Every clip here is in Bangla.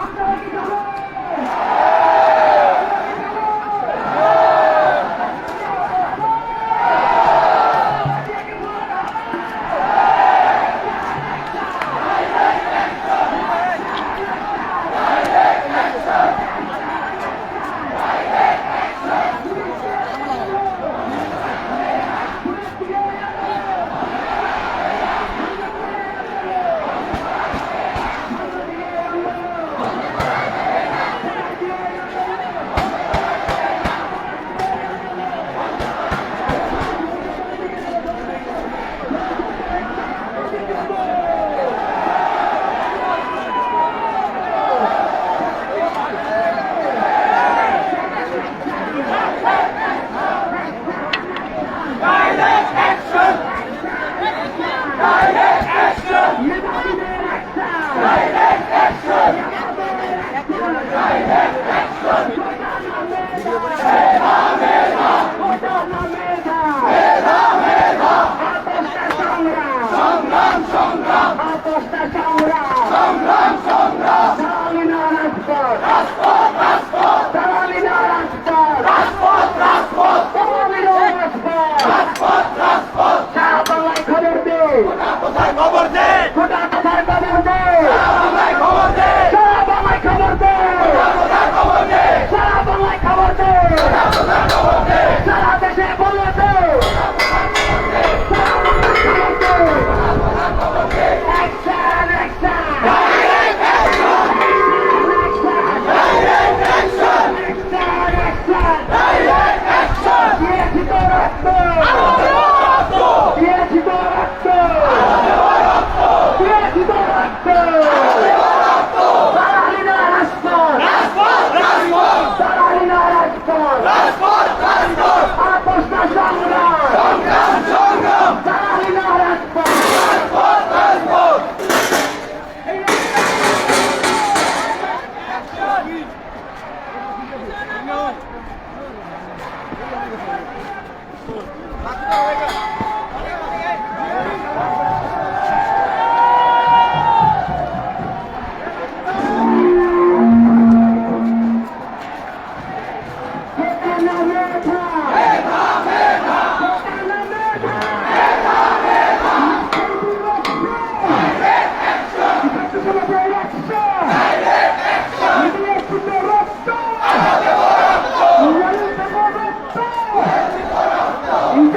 আপনারা কি যাবেন Let's go.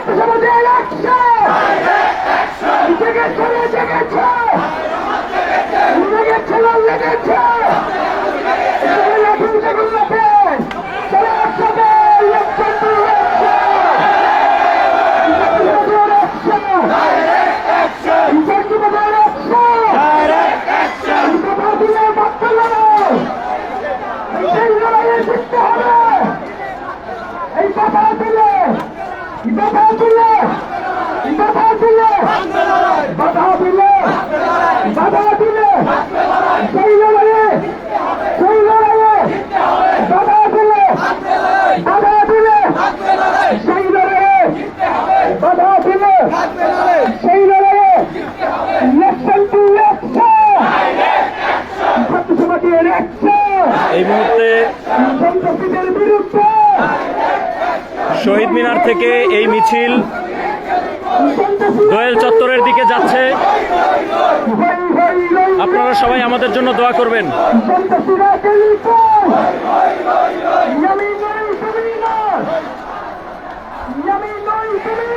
ছাত্র সমাজের একশো জেগেছে জেগেছে লেগেছে দিলে সেই লড়াইয়ে সেই লড়াইয়ে দাদা দিলে দাদা দিলে সেই লড়াইয়ে দিলে সেই লড়াইয়ে ইলেকশন টু এই মুহূর্তে শহীদ মিনার থেকে এই মিছিল দোয়েল চত্বরের দিকে যাচ্ছে। আমাদের জন্য দোয়া করবেন Yummy, yummy, yummy,